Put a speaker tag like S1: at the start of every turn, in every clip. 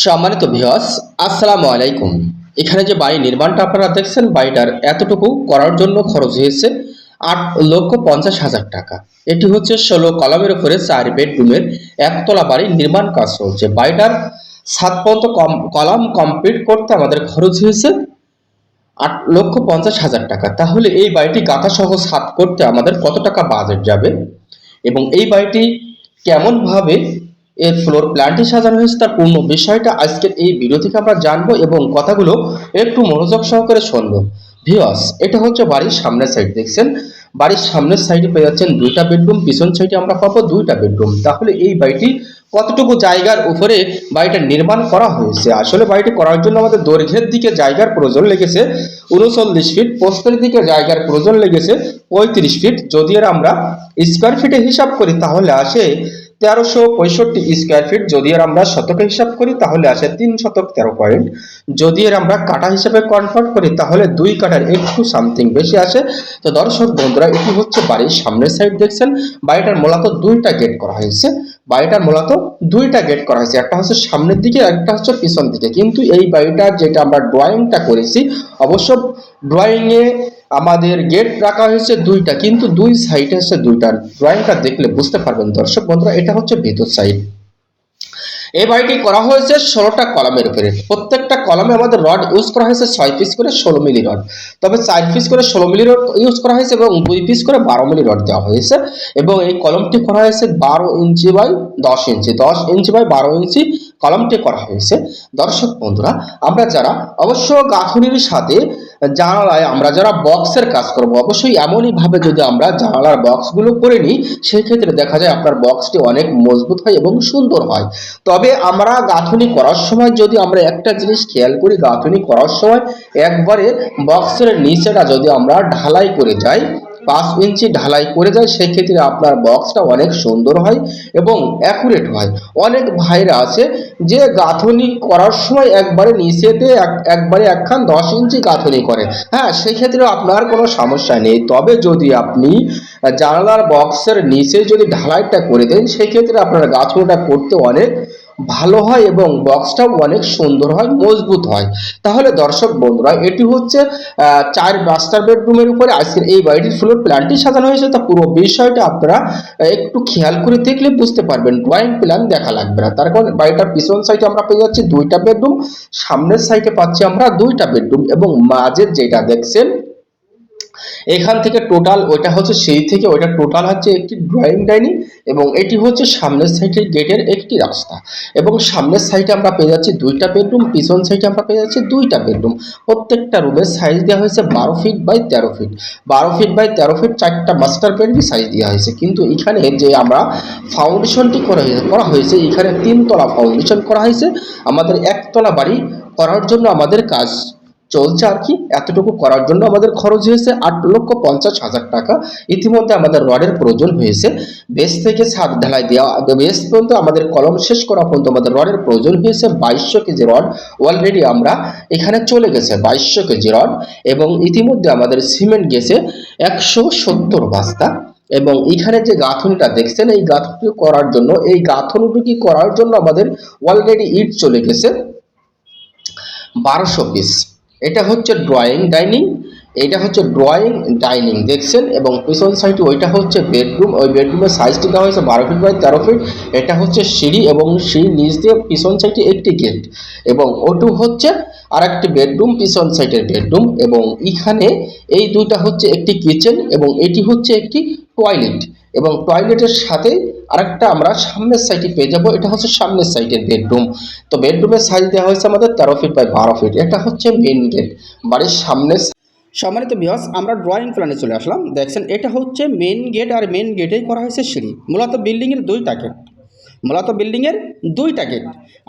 S1: সম্মানিত ভিওয়াস আসসালামু আলাইকুম। এখানে যে বাড়ি নির্মাণটা আপনারা দেখছেন, বাড়িটার এতটুকু করার জন্য খরচ হয়েছে আট লক্ষ পঞ্চাশ হাজার টাকা। এটি হচ্ছে ষোলো কলমের উপরে চার বেডরুমের একতলা বাড়ি নির্মাণ কাজ চলছে। বাড়িটার সাত পর্যন্ত কম, কলাম কমপ্লিট করতে আমাদের খরচ হয়েছে আট লক্ষ পঞ্চাশ হাজার টাকা। তাহলে এই বাড়িটি গাঁথা সহ সাত করতে আমাদের কত টাকা বাজেট যাবে? এবং এই বাড়িটি কেমনভাবে এর ফ্লোর প্ল্যানটি সাজানো হয়েছে। তার পূর্ণ বিষয়টা আজকের এই ভিডিও থেকে আমরা জানব এবং কথাগুলো একটু মনোযোগ সহকারে শুনব। ভিওয়াস এটা হচ্ছে বাড়ির সামনের সাইড দেখছেন? বাড়ির সামনের সাইডে পেয়ে যাচ্ছেন দুইটা বেডরুম পিছন সাইডে আমরা পাবো দুইটা বেডরুম তাহলে এই বাড়িটি কতটুকু জায়গার উপরে বাড়িটা নির্মাণ করা হয়েছে? আসলে বাড়িটি করার জন্য আমাদের দৈর্ঘ্যের দিকে জায়গার প্রয়োজন লেগেছে, উনচল্লিশ ফিট পোস্টের দিকে জায়গার প্রয়োজন লেগেছে পঁয়ত্রিশ ফিট যদি এর আমরা স্কোয়ার ফিটে হিসাব করি, তাহলে আসে তেরোশো পঁয়ষট্টি স্কোয়ার ফিট যদি এর আমরা শতকে হিসাব করি, তাহলে আসে তিন শতক তেরো পয়েন্ট যদি এর আমরা কাটা হিসাবে কনভার্ট করি, তাহলে দুই কাটার একটু সামথিং বেশি আসে। তো দর্শক বন্ধুরা, এটি হচ্ছে বাড়ির সামনের সাইড দেখছেন। বাড়িটার মূলত দুইটা গেট করা হয়েছে। বাড়িটার মূলত দুইটা গেট করা হয়েছে। একটা হচ্ছে সামনের দিকে একটা হচ্ছে পিছন দিকে। কিন্তু এই বাড়িটার যেটা আমরা ড্রয়িংটা করেছি, অবশ্য ড্রয়িংয়ে আমাদের গেট রাখা হয়েছে দুইটা, কিন্তু দুই সাইডে হচ্ছে দুইটা। ড্রয়িংটা দেখলে বুঝতে পারবেন দর্শক বন্ধুরা, এটা হচ্ছে ভেতর সাইড এই বাড়িটি করা হয়েছে ষোলোটা কলমের উপরে। প্রত্যেকটা কলমে আমাদের রড ইউজ করা হয়েছে ছয় পিস করে ষোলো মিলি রড তবে চার পিস করে ষোলো মিলি রড ইউজ করা হয়েছে এবং দুই পিস করে বারো মিলি রড দেওয়া হয়েছে। এবং এই কলমটি করা হয়েছে বারো ইঞ্চি বাই দশ ইঞ্চি। দশ ইঞ্চি বাই বারো ইঞ্চি কলমটি করা হয়েছে। দর্শক বন্ধুরা, আমরা যারা অবশ্য গাঁথনির সাথে জানালায় আমরা যারা বক্সের কাজ করব, অবশ্যই এমনইভাবে যদি আমরা জানালার বক্সগুলো করে নিই, সেক্ষেত্রে দেখা যায় আপনার বক্সটি অনেক মজবুত হয় এবং সুন্দর হয়। তবে আমরা গাঁথনি করার সময় যদি আমরা একটা জিনিস খেয়াল করি, গাঁথনি করার সময় একবারে বক্সের নিচেটা যদি আমরা ঢালাই করে যাই পাঁচ ইঞ্চি ঢালাই করে যায় সেক্ষেত্রে আপনার বক্সটা অনেক সুন্দর হয় এবং অ্যাকুরেট হয়। অনেক ভাইরা আছে যে গাঁথনি করার সময় একবারে নিচেতে একবারে একখান দশ ইঞ্চি গাঁথনি করে। হ্যাঁ সেক্ষেত্রে আপনার কোনো সমস্যা নেই। তবে যদি আপনি জানালার বক্সের নিচে যদি ঢালাইটা করে দেন, সেক্ষেত্রে আপনার গাঁথনিটা করতে অনেক ভালো হয় এবং বক্সটাও অনেক সুন্দর হয়, মজবুত হয়। তাহলে দর্শক বন্ধুরা, এটি হচ্ছে চার মাস্টার বেডরুমের উপরে আজকের এই বাড়িটির ফ্লোর প্ল্যানটি সাজানো হয়েছে। তা পুরো বিষয়টা আপনারা একটু খেয়াল করে দেখলে বুঝতে পারবেন। ড্রয়িং প্ল্যান দেখা লাগবে না। তার কারণ বাড়িটার পিছন সাইডে আমরা পেয়ে যাচ্ছি দুইটা বেডরুম সামনের সাইডে পাচ্ছি আমরা দুইটা বেডরুম এবং মাঝের যেটা দেখছেন এখান থেকে টোটাল ওইটা হচ্ছে সেই থেকে ওইটা টোটাল হচ্ছে একটি ড্রয়িং ডাইনিং এবং এটি হচ্ছে সামনের সাইডের গেটের একটি রাস্তা। এবং সামনের সাইডে আমরা পেয়ে যাচ্ছি দুইটা বেডরুম পিছন সাইডে আমরা পেয়ে যাচ্ছি দুইটা বেডরুম প্রত্যেকটা রুমের সাইজ দেওয়া হয়েছে বারো ফিট বাই তেরো ফিট বারো ফিট বাই তেরো ফিট চারটা মাস্টার বেডরুম সাইজ দেওয়া হয়েছে। কিন্তু এখানে যে আমরা ফাউন্ডেশনটি করা হয়েছে করা হয়েছে, এখানে তিনতলা ফাউন্ডেশন করা হয়েছে। আমাদের একতলা বাড়ি করার জন্য আমাদের কাজ চলছে আর কি। এতটুকু করার জন্য আমাদের খরচ হয়েছে আট লক্ষ পঞ্চাশ হাজার টাকা। ইতিমধ্যে আমাদের রডের প্রয়োজন হয়েছে। বেস থেকে ছাদ ঢালাই দেওয়া বেস পর্যন্ত আমাদের কলম শেষ করা পর্যন্ত আমাদের রডের প্রয়োজন হয়েছে বাইশশো কেজি রড। অলরেডি আমরা এখানে চলে গেছে বাইশশো কেজি রড এবং ইতিমধ্যে আমাদের সিমেন্ট গেছে একশো সত্তর বস্তা। এবং এখানে যে গাঁথনিটা দেখছেন, এই গাঁথনি করার জন্য, এই গাঁথনিটুকি করার জন্য আমাদের অলরেডি ইট চলে গেছে বারোশো পিস এটা হচ্ছে ড্রয়িং ডাইনিং এটা হচ্ছে ড্রয়িং ডাইনিং দেখছেন? এবং পিছন সাইডে ওইটা হচ্ছে বেডরুম ওই বেডরুমের সাইজটি দেওয়া হয়েছে বারো ফিট বাই তেরো ফিট এটা হচ্ছে সিঁড়ি এবং সিঁড়ির নিচ দিয়ে পিছন সাইডে একটি গেট এবং ওটু হচ্ছে আর একটি বেডরুম পিছন সাইডের বেডরুম এবং এখানে এই দুইটা হচ্ছে একটি কিচেন এবং এটি হচ্ছে একটি টয়লেট এবং টয়লেটের সাথে আরেকটা আমরা সামনের সাইডে পেয়ে যাব, এটা হচ্ছে সামনের সাইডের বেডরুম তো বেডরুমের সাইজ দেওয়া হয়েছে আমাদের তেরো ফিট বাই বারো ফিট এটা হচ্ছে মেন গেট বাড়ির সামনের সম্মানিত বিহস আমরা ড্রয়িং প্ল্যানে চলে আসলাম। দেখছেন, এটা হচ্ছে মেন গেট আর মেন গেটেই করা হয়েছে সিঁড়ি, মূলত বিল্ডিংয়ের দুইটা গেট মূলত বিল্ডিংয়ের দুইটা গেট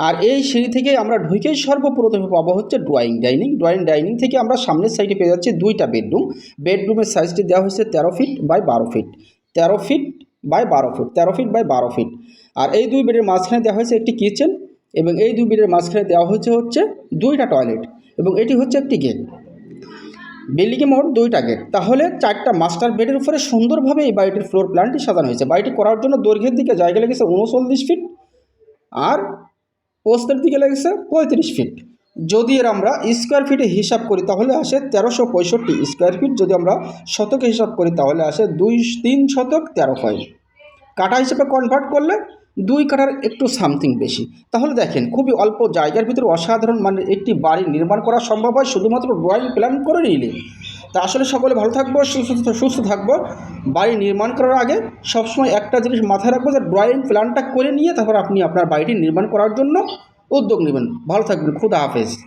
S1: আর এই সিঁড়ি থেকে আমরা ঢুকেই সর্বপ্রথমে পাবো হচ্ছে ড্রয়িং ডাইনিং ড্রয়িং ডাইনিং থেকে আমরা সামনের সাইডে পেয়ে যাচ্ছি দুইটা বেডরুম বেডরুমের সাইজটি দেওয়া হয়েছে তেরো ফিট বাই বারো ফিট তেরো ফিট বাই বারো ফিট তেরো ফিট বাই বারো ফিট আর এই দুই বেডের মাঝখানে দেওয়া হয়েছে একটি কিচেন এবং এই দুই বেডের মাঝখানে দেওয়া হয়েছে হচ্ছে দুইটা টয়লেট এবং এটি হচ্ছে একটি গেট বিল্ডিংয়ে মোট দুইটা গেট তাহলে চারটা মাস্টার বেডের উপরে সুন্দরভাবে এই বাড়িটির ফ্লোর প্ল্যানটি সাজানো হয়েছে। বাড়িটি করার জন্য দৈর্ঘ্যের দিকে জায়গা লেগেছে উনচল্লিশ ফিট আর
S2: পোস্তের দিকে লেগেছে পঁয়ত্রিশ ফিট যদি এর আমরা স্কোয়ার ফিটে হিসাব করি, তাহলে আসে তেরোশো পঁয়ষট্টি স্কোয়ার ফিট যদি আমরা শতকে হিসাব করি, তাহলে আসে দুই, তিন শতক তেরো পয়েন্ট। কাটা হিসেবে কনভার্ট করলে দুই কাটার একটু সামথিং বেশি। তাহলে দেখেন, খুবই অল্প জায়গার ভিতরে অসাধারণ মানে একটি বাড়ি নির্মাণ করা সম্ভব হয়, শুধুমাত্র ড্রয়িং প্ল্যান করে নিলে। তা আসলে সকলে ভালো থাকব, সুস্থ সুস্থ থাকব। বাড়ি নির্মাণ করার আগে সবসময় একটা জিনিস মাথায় রাখব যে ড্রয়িং প্ল্যানটা করে নিয়ে তারপর আপনি আপনার বাড়িটি নির্মাণ করার জন্য উদ্যোগ নেবেন। ভালো থাকবেন। খুদা হাফেজ।